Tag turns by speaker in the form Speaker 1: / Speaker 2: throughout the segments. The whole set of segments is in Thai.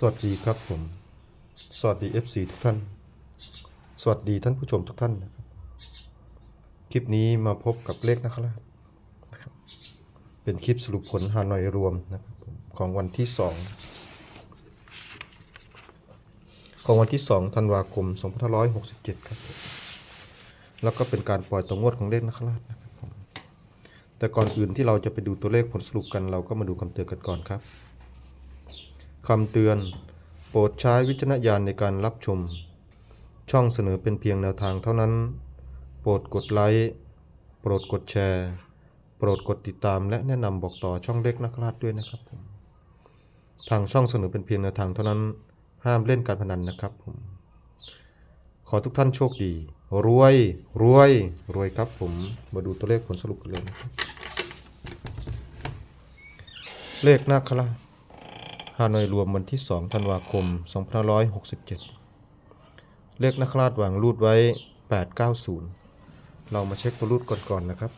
Speaker 1: สวัสดีครับผม สวัสดี FC ทุกท่าน สวัสดีท่านผู้ชมทุกท่านนะครับ คลิปนี้มาพบกับเลขนะครับนะครับ เป็นคลิปสรุปผลฮานอยรวมนะครับผมของวันที่ 2 ของวันที่ 2 ธันวาคม 2567 ครับ แล้วก็เป็นการปล่อยตัวงวดของเลขนะครับนะครับผมแต่ก่อนอื่นที่เราจะไปดูตัวเลขผลสรุปกันเราก็มาดูคำเตือนกันก่อนครับ คำเตือน โปรดใช้วิจารณญาณในการรับชม ช่องเสนอเป็นเพียงแนวทางเท่านั้น โปรดกดไลค์โปรดกดแชร์ โปรดกดติดตามและแนะนำบอกต่อช่องเล็กนักราชด้วยนะครับผมทางช่องเสนอเป็นเพียงแนวทางเท่านั้น ห้ามเล่นการพนันนะครับผม ขอทุกท่านโชคดี รวย รวย รวยครับผม มาดูตัวเลขผลสรุปกันเลยนะครับเลขนาคราช ฮานอยรวมวันที่ 2 ธันวาคม 2567 เลขนักราชวางรูดไว้ 890 เรามาเช็คตัวรูดก่อนๆนะครับ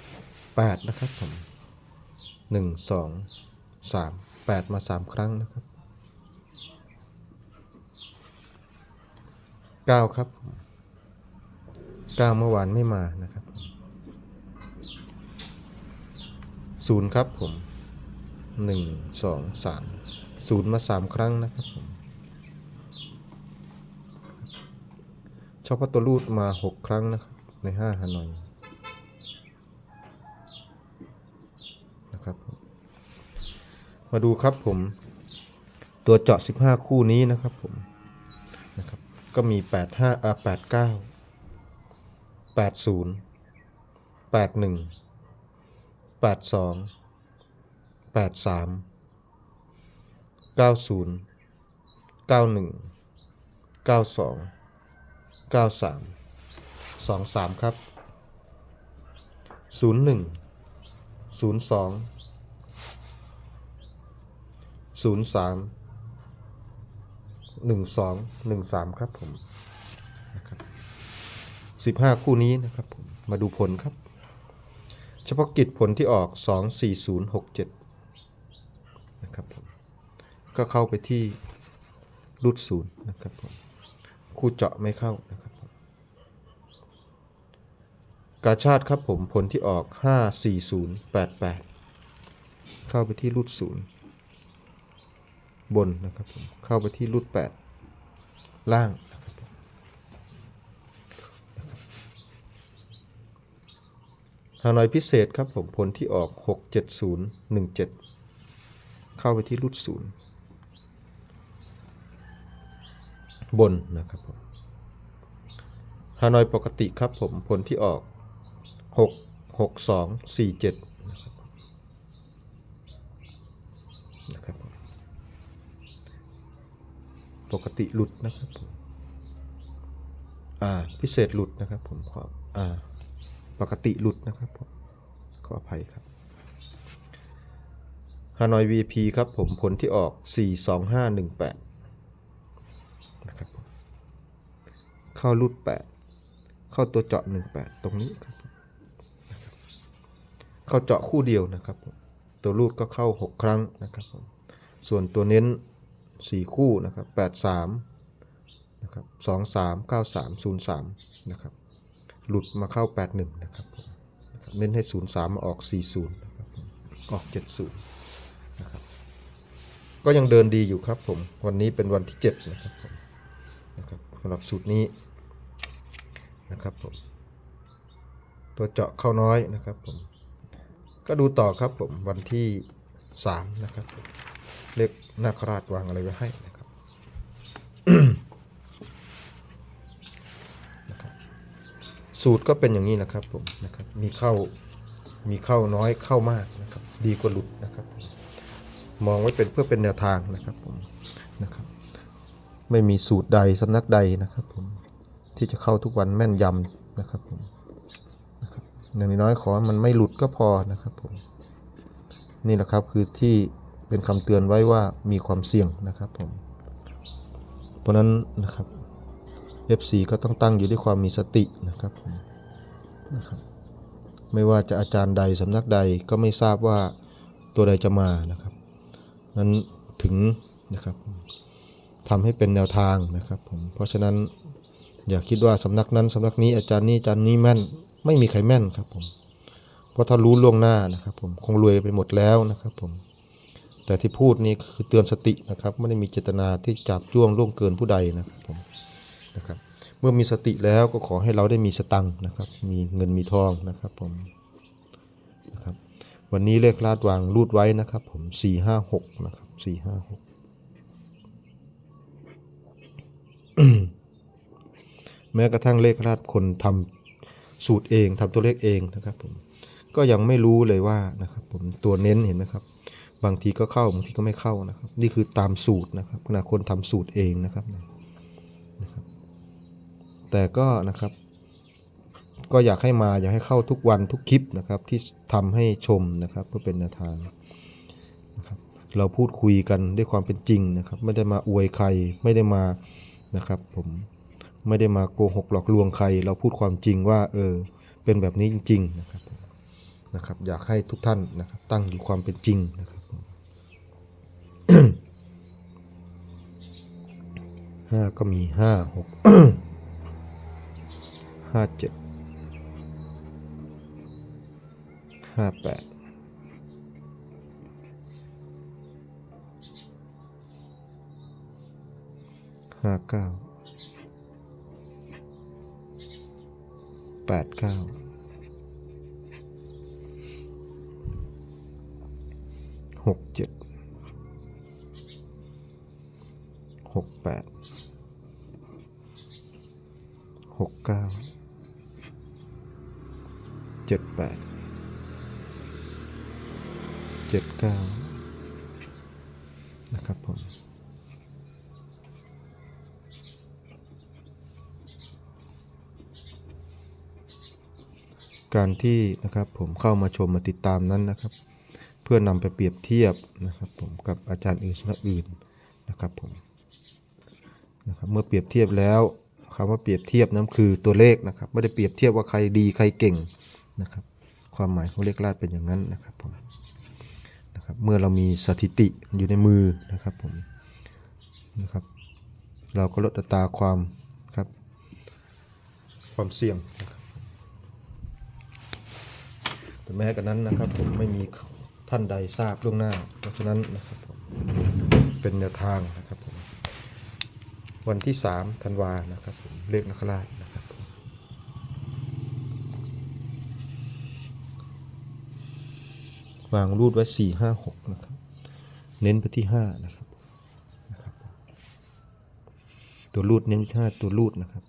Speaker 1: 8 นะครับผม 1 2 3 8 มา 3 ครั้งนะครับ 9 ครับ 9 เมื่อวานไม่มานะครับ ศูนย์ครับผมหนึ่งสองสามศูนย์มาสามครั้งนะครับผมชอบพัตตัวรูดมาหกครั้งนะครับ ในห้าฮานอยนะครับ มาดูครับผม ตัวเจาะ15คู่นี้นะครับผมนะครับก็มี85อ่า89 80 81แปดศูนย์แปดหนึ่ง แปดสองแปดสามเก้าศูนย์เก้าหนึ่งเก้าสองเก้าสามสองสามครับศูนย์หนึ่งศูนย์สองศูนย์สามหนึ่งสองหนึ่งสามครับผมนะครับสิบห้าคู่นี้นะครับผมมาดูผลครับ เฉพาะกิจผลที่ออก 24067 นะครับผม ก็เข้าไปที่รูดศูนย์นะครับผม คู่เจาะไม่เข้านะครับผมกาชาติครับผมผลที่ออก 54088 เข้าไปที่รูดศูนย์บนนะครับผม เข้าไปที่รูด8ล่าง ฮานอยพิเศษครับผมผลที่ออก 67017 เข้าไปที่รูดศูนย์บนนะครับผมฮานอยปกติครับผมผลที่ออก 66247 นะครับนะครับปกติหลุดนะครับผมอ่าพิเศษหลุดนะครับผมขออ่า ปกติหลุดนะครับผมขออภัยครับฮานอย VP ครับผมผลที่ออก 42518นะครับผมเข้ารูด 8 เข้าตัวเจาะ 18 ตรงนี้ครับผมนะครับเข้าเจาะคู่เดียวนะครับ ตัวรูดก็เข้า 6 ครั้งนะครับ ส่วนตัวเน้น 4 คู่นะครับ 83นะครับ23 93 03 นะครับ หลุดมาเข้า 81นะครับผมนะครับ เน้นให้ 03 มาออก 40 นะครับ ออก 70 นะครับ ก็ยังเดินดีอยู่ครับผม วันนี้เป็นวันที่ 7 นะครับผมนะครับสำหรับสูตรนี้นะครับผม ตัวเจาะเข้าน้อยนะครับผม ก็ดูต่อครับผม วันที่ 3 นะครับ เลขนาคราชวางอะไรไว้ให้นะครับ สูตรก็เป็นอย่างนี้นะครับผมนะครับมีเข้ามีเข้าน้อยเข้ามากนะครับ ดีกว่าหลุดนะครับ มองไว้เป็นเพื่อเป็นแนวทางนะครับผมนะครับ ไม่มีสูตรใดสำนักใดนะครับผมที่จะเข้าทุกวันแม่นยำนะครับผมนะครับอย่างน้อยขอให้มันไม่หลุดก็พอนะครับผมนี่แหละครับคือที่เป็นคำเตือนไว้ว่ามีความเสี่ยงนะครับผมเพราะนั้นนะครับ FC ก็ต้องตั้งอยู่ด้วยความมีสตินะครับนะครับไม่ว่าจะอาจารย์ใดสำนักใดก็ไม่ทราบว่าตัวใดจะมานะครับนั้นถึงนะครับทำให้เป็นแนวทางนะครับผมเพราะฉะนั้นอย่าคิดว่าสำนักนั้นสำนักนี้อาจารย์นี้อาจารย์นี้แม่น ไม่มีใครแม่นครับผมเพราะถ้ารู้ล่วงหน้านะครับผมคงรวยไปหมดแล้วนะครับผมแต่ที่พูดนี้คือเตือนสตินะครับ ไม่ได้มีเจตนาที่จับจ้วงล่วงเกินผู้ใดนะครับผม เมื่อมีสติแล้วก็ขอให้เราได้มีสตังค์นะครับ มีเงินมีทองนะครับผมนะครับ วันนี้เลขลาดวางรูดไว้นะครับ ผมสี่ห้าหกนะครับสี่ห้าหกแม้กระทั่งเลขลาดคนทำสูตรเองทำตัวเลขเองนะครับผม ก็ยังไม่รู้เลยว่านะครับผมตัวเน้นเห็นไหมครับ บางทีก็เข้าบางทีก็ไม่เข้านะครับ นี่คือตามสูตรนะครับขณะคนทำสูตรเองนะครับ แต่ก็นะครับ ก็อยากให้มาอยากให้เข้าทุกวันทุกคลิปนะครับ ที่ทำให้ชมนะครับเพื่อเป็นแนวทางนะครับเราพูดคุยกันด้วยความเป็นจริงนะครับ ไม่ได้มาอวยใครไม่ได้มานะครับผมไม่ได้มาโกหกหลอกลวงใคร เราพูดความจริงว่าเออเป็นแบบนี้จริง ๆ นะครับนะครับ อยากให้ทุกท่านนะครับตั้งอยู่ความเป็นจริงนะครับห้าก็มีห้าหก ห้าเจ็ดห้าแปดห้าเก้าแปดเก้าหกเจ็ดหกแปดหกเก้า เจ็ดแปดเจ็ดเก้านะครับผมการที่นะครับผมเข้ามาชมมาติดตามนั้นนะครับ เพื่อนำไปเปรียบเทียบนะครับผมกับอาจารย์อื่นสำนักอื่นนะครับผมนะครับเมื่อเปรียบเทียบแล้วคำว่าเปรียบเทียบนั้นคือตัวเลขนะครับไม่ได้เปรียบเทียบว่าใครดีใครเก่ง นะครับ ความหมายของเลขลาดเป็นอย่างนั้นนะครับผมนะครับ เมื่อเรามีสถิติอยู่ในมือนะครับผมนะครับ เราก็ลดอัตราความครับ ความเสี่ยงนะครับแต่แม้กระนั้นนะครับผมไม่มีท่านใดทราบล่วงหน้า เพราะฉะนั้นนะครับผมเป็นแนวทางนะครับผมวันที่3ธันวานะครับผมเลขนักราชนะ วางรูดไว้สี่ห้าหกนะครับ เน้นไปที่ห้านะครับนะครับ ตัวรูดเน้นที่ห้าตัวรูดนะครับ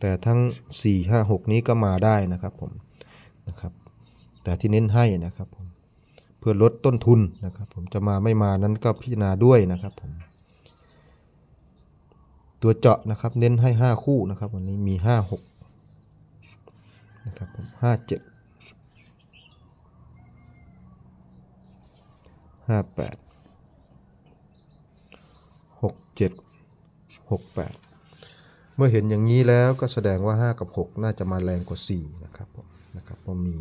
Speaker 1: แต่ทั้งสี่ห้าหกนี้ก็มาได้นะครับผมนะครับ แต่ที่เน้นให้นะครับผมเพื่อลดต้นทุนนะครับ ผมจะมาไม่มานั้นก็พิจารณาด้วยนะครับผมตัวเจาะนะครับเน้นให้ 5 คู่นะครับ วันนี้มี 5 6นะครับผม5 7 ห้าแปดหกเจ็ดหกแปดเมื่อเห็นอย่างนี้แล้วก็แสดงว่า 5 กับ 6 น่าจะมาแรงกว่า 4 นะครับผมนะครับเพราะมี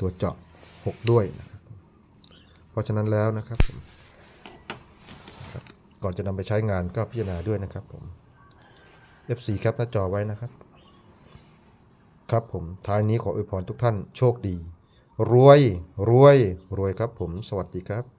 Speaker 1: ตัวเจาะ 6 ด้วยนะครับเพราะฉะนั้นแล้วนะครับผมก่อนจะนำไปใช้งานก็พิจารณาด้วยนะครับผม F4 แคปหน้าจอไว้นะครับ ครับผมท้ายนี้ขออวยพรทุกท่านโชคดี รวยรวยรวยครับผม สวัสดีครับ